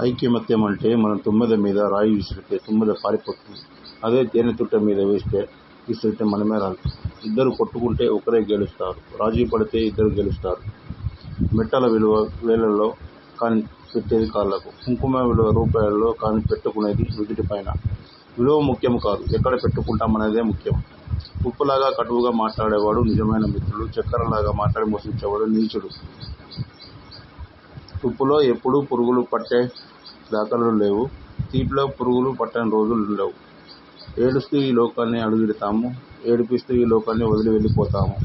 ఐకమత్యం అంటే మనం తుమ్మెద మీద రాయి విసిరితే తుమ్మెద పారిపోతుంది. అదే తేనె తుట్ట మీద వేస్తే విసిరితే మనమే రాదు ఇద్దరు కొట్టుకుంటే ఒకరే గెలుస్తారు. రాజీ పడితే ఇద్దరు గెలుస్తారు. మెట్టల విలువ వేలల్లో కాని పెట్టేది కాళ్ళకు. కుంకుమ విలువ రూపాయల్లో కాని పెట్టుకునేది నుదిటిపైన. విలువ ముఖ్యం కాదు. ఎక్కడ పెట్టుకుంటామనేదే ముఖ్యం. ఉప్పులాగా కటువుగా మాట్లాడేవాడు నిజమైన మిత్రుడు. చక్కెరలాగా మాట్లాడి మోసించేవాడు నీచుడు. ఉప్పులో ఎప్పుడూ పురుగులు పట్టే దాఖలాలు లేవు. తీపిలో పురుగులు పట్టని రోజులు లేవు. ఏడుస్తూ ఈ లోకాన్ని అడుగిడతాము. ఏడిపిస్తూ ఈ లోకాన్ని వదిలి వెళ్ళిపోతాము.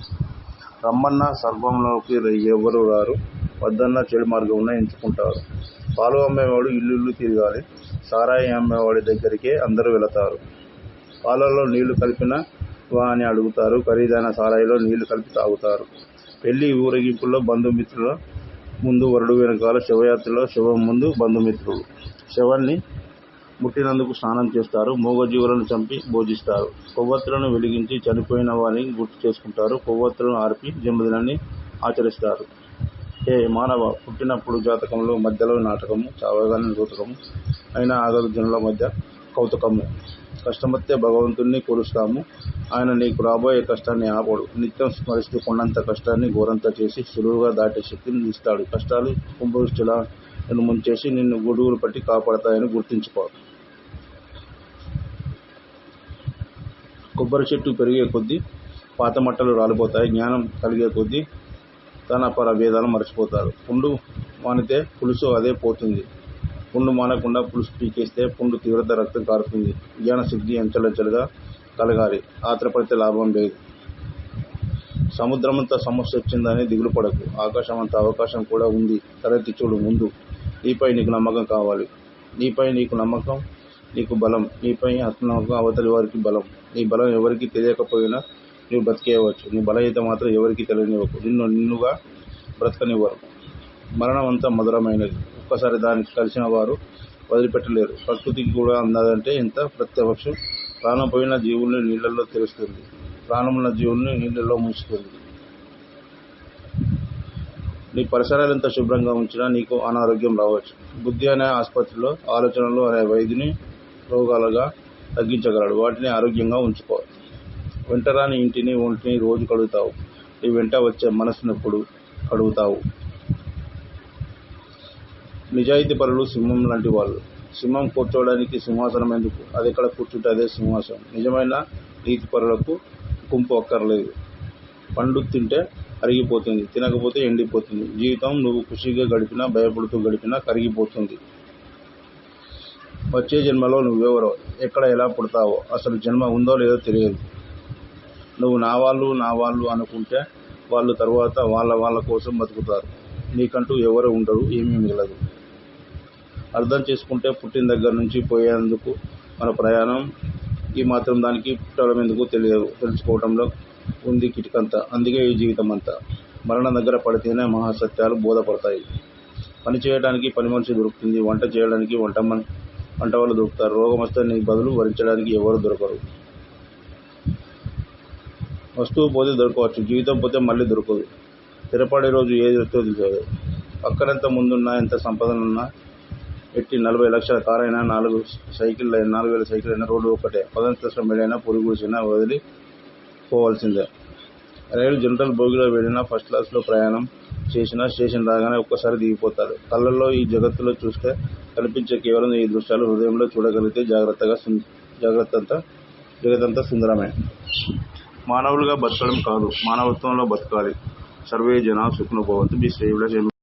రమ్మన్నా స్వర్గంలోకి ఎవరు రారు. వద్దన్నా చెడు మార్గమునే ఎంచుకుంటారు. పాలు అమ్మేవాడు ఇల్లిల్లు తిరగాలి. సారాయి అమ్మేవాడి దగ్గరికే అందరూ వెళతారు. పాలలో నీళ్ళు కలిపినవా అని అడుగుతారు. ఖరీదైన సారాయిలో నీళ్ళు కలిపి తాగుతారు. పెళ్ళి ఊరేగింపుల్లో బంధుమిత్రుల ముందు వరుడు వెనకాల శివయాత్రలో శవం ముందు బంధుమిత్రులు. శవాన్ని ముట్టినందుకు స్నానం చేస్తారు. మూగజీవులను చంపి భోజిస్తారు. కొవ్వొత్తులను వెలిగించి చనిపోయిన వారిని గుర్తు చేసుకుంటారు. కొవ్వొత్తులను ఆర్పి జన్మదినాన్ని ఆచరిస్తారు. హే మానవ పుట్టినప్పుడు జాతకంలో మధ్యలో నాటకము. చావగానే సూతకము. అయినా ఆగదు జనుల మధ్య కౌతుకము. కష్టమొస్తే భగవంతుణ్ణి కొలుస్తాము. ఆయన నీకు రాబోయే కష్టాన్ని ఆపడు. నిత్యం స్మరిస్తూ కొండంత కష్టాన్ని ఘోరంత చేసి సులువుగా దాటే శక్తిని ఇస్తాడు. కష్టాలు కుంభవృష్టిలా నిన్ను ముంచేసి నిన్ను గొడుగులు పట్టి కాపాడతాయని గుర్తుంచుకో. కొబ్బరి చెట్టు పెరిగే కొద్దీ పాత మట్టలు రాలిపోతాయి. జ్ఞానం కలిగే కొద్దీ తన పర భేదాలు మర్చిపోతారు పుండు మానితే పులుసు అదే పోతుంది. పుండు మానకుండా పులుసు పీకేస్తే పుండు తీవ్రత రక్తం కారుతుంది. జ్ఞానశుద్ధి అంచెలంచెలుగా కలగాలి. ఆత్రపడితే లాభం లేదు. సముద్రమంతా సమస్య వచ్చిందని దిగులు పడకు ఆకాశం అంత అవకాశం కూడా ఉంది. తలెత్తి చూడు ముందు. నీపై నీకు నమ్మకం కావాలి. నీపై నీకు నమ్మకం నీకు బలం. నీపై ఆత్మనమ్మకం అవతలి వారికి బలం. నీ బలం ఎవరికీ తెలియకపోయినా నీవు బ్రతికేయవచ్చు. నీ బలహీత మాత్రం ఎవరికీ తెలియనివ్వకు. నిన్ను నిన్నుగా బ్రతకనివ్వరు. మరణం అంతా మధురమైనది. ఒక్కసారి దాన్ని కలిసినవారు వదిలిపెట్టలేరు. ప్రకృతికి కూడా అందదంటే ఎంత ప్రత్యక్షం. ప్రాణం పోయిన జీవుల్ని నీళ్ళల్లో తేలుస్తుంది. ప్రాణమున్న జీవుల్ని నీళ్ళలో ముంచుతుంది. నీ పరిసరాలు ఎంత శుభ్రంగా ఉంచినా నీకు అనారోగ్యం రావచ్చు. బుద్ధి అనే ఆసుపత్రిలో ఆలోచనలు అనే వైద్యుని రోగాలుగా తగ్గించగలడు. వాటిని ఆరోగ్యంగా ఉంచుకో. వెంటరాని ఇంటిని ఒంటిని రోజు కడుగుతావు. నీ వెంట వచ్చే మనసునప్పుడు కడుగుతావు? నిజాయితీపరులు సింహం లాంటి వాళ్ళు సింహం కూర్చోడానికి సింహాసనం ఎందుకు? అది ఎక్కడ కూర్చుంటే అదే సింహాసనం. నిజమైన నీతిపరులకు గుంపు అక్కర్లేదు. పండు తింటే అరిగిపోతుంది. తినకపోతే ఎండిపోతుంది. జీవితం నువ్వు ఖుషీగా గడిపినా, భయపడుతూ గడిపినా కరిగిపోతుంది. వచ్చే జన్మలో నువ్వెవరో, ఎక్కడ ఎలా పుడతావో, అసలు జన్మ ఉందో లేదో తెలియదు. నువ్వు నావాళ్ళు నావాళ్ళు అనుకుంటే వాళ్ళు తర్వాత వాళ్ళ వాళ్ళ కోసం బతుకుతారు. నీకంటూ ఎవరు ఉండరు. ఏమీ మిగలదు. అర్థం చేసుకుంటే పుట్టిన దగ్గర నుంచి పోయేందుకు మన ప్రయాణం. ఈ మాత్రం దానికి పుట్టడమెందుకో తెలియదు. తెలుసుకోవటంలో ఉంది కిటికంత. అందుకే ఈ జీవితం అంతా మరణం దగ్గర పడితేనే మహాసత్యాలు బోధపడతాయి. పని చేయడానికి పనిమనిషి దొరుకుతుంది. వంట చేయడానికి వంట మం వంట వాళ్ళు దొరుకుతారు. రోగమొస్తే నీ బదులు వరించడానికి ఎవరు దొరకరు. వస్తువు పోతే దొరకవచ్చు. జీవితం పోతే మళ్ళీ దొరకదు. స్థిరపడే రోజు ఏది తెలియదు. పక్కనెంత ముందున్నా, ఎంత సంపదనున్నా, ఎట్టి నలభై లక్షల కారైనా, నాలుగు వేల సైకిల్ అయినా రోడ్డు ఒక్కటే. పదంతస్తుల మేడైనా, పూరి వదిలి పోవాల్సిందే. రైలు జనరల్ బోగిలో వెళ్ళినా, ఫస్ట్ క్లాస్లో ప్రయాణం చేసినా స్టేషన్ రాగానే ఒక్కసారి దిగిపోతారు. కళ్ళల్లో ఈ జగత్తులో చూస్తే కనిపించే కేవలం ఈ దృశ్యాలు హృదయంలో చూడగలిగితే జాగ్రత్తగా జాగ్రత్త జగతంతా సుందరమే. మానవులుగా బతకడం కాదు, మానవత్వంలో బతకాలి. సర్వే జనా సుఖినో భవంతు. మీ సేవ్డ్.